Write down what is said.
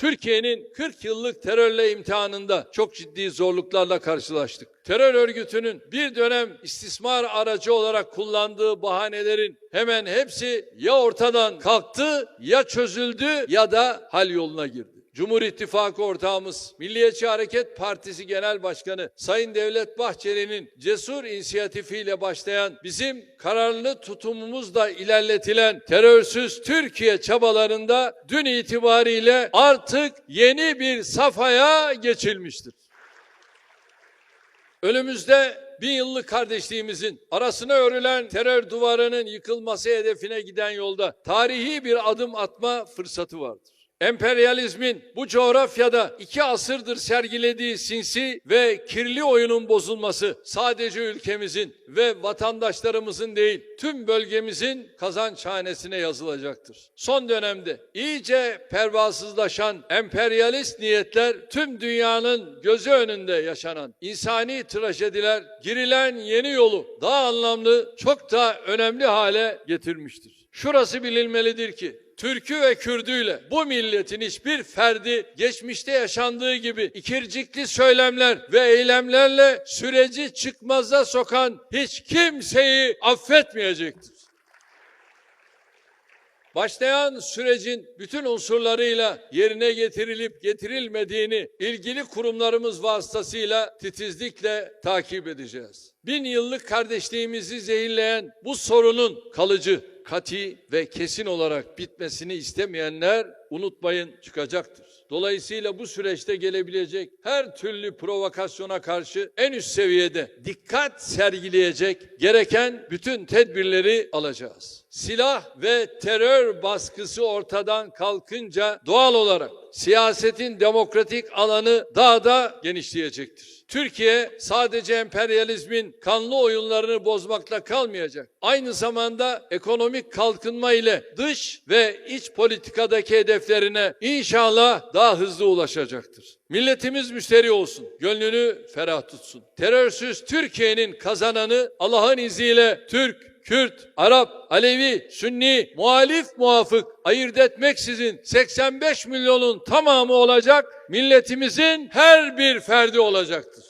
Türkiye'nin 40 yıllık terörle imtihanında çok ciddi zorluklarla karşılaştık. Terör örgütünün bir dönem istismar aracı olarak kullandığı bahanelerin hemen hepsi ya ortadan kalktı ya çözüldü ya da hal yoluna girdi. Cumhur İttifakı ortağımız Milliyetçi Hareket Partisi Genel Başkanı Sayın Devlet Bahçeli'nin cesur inisiyatifiyle başlayan bizim kararlı tutumumuzla ilerletilen terörsüz Türkiye çabalarında dün itibariyle artık yeni bir safhaya geçilmiştir. Önümüzde bin yıllık kardeşliğimizin arasına örülen terör duvarının yıkılması hedefine giden yolda tarihi bir adım atma fırsatı vardır. Emperyalizmin bu coğrafyada iki asırdır sergilediği sinsi ve kirli oyunun bozulması sadece ülkemizin ve vatandaşlarımızın değil tüm bölgemizin kazançhanesine yazılacaktır. Son dönemde iyice pervasızlaşan emperyalist niyetler tüm dünyanın gözü önünde yaşanan insani trajediler girilen yeni yolu daha anlamlı çok daha önemli hale getirmiştir. Şurası bilinmelidir ki Türkü ve Kürdüyle bu milletin hiçbir ferdi geçmişte yaşandığı gibi ikircikli söylemler ve eylemlerle süreci çıkmaza sokan hiç kimseyi affetmeyecektir. Başlayan sürecin bütün unsurlarıyla yerine getirilip getirilmediğini ilgili kurumlarımız vasıtasıyla titizlikle takip edeceğiz. Bin yıllık kardeşliğimizi zehirleyen bu sorunun kalıcı, kati ve kesin olarak bitmesini istemeyenler unutmayın çıkacaktır. Dolayısıyla bu süreçte gelebilecek her türlü provokasyona karşı en üst seviyede dikkat sergileyecek gereken bütün tedbirleri alacağız. Silah ve terör baskısı ortadan kalkınca doğal olarak siyasetin demokratik alanı daha da genişleyecektir. Türkiye sadece emperyalizmin kanlı oyunlarını bozmakla kalmayacak. Aynı zamanda ekonomik kalkınma ile dış ve iç politikadaki hedeflerine inşallah daha hızlı ulaşacaktır. Milletimiz müşteri olsun, gönlünü ferah tutsun. Terörsüz Türkiye'nin kazananı Allah'ın izniyle Türk, Kürt, Arap, Alevi, Sünni, muhalif, muafık ayırt etmeksizin 85 milyonun tamamı olacak, milletimizin her bir ferdi olacaktır.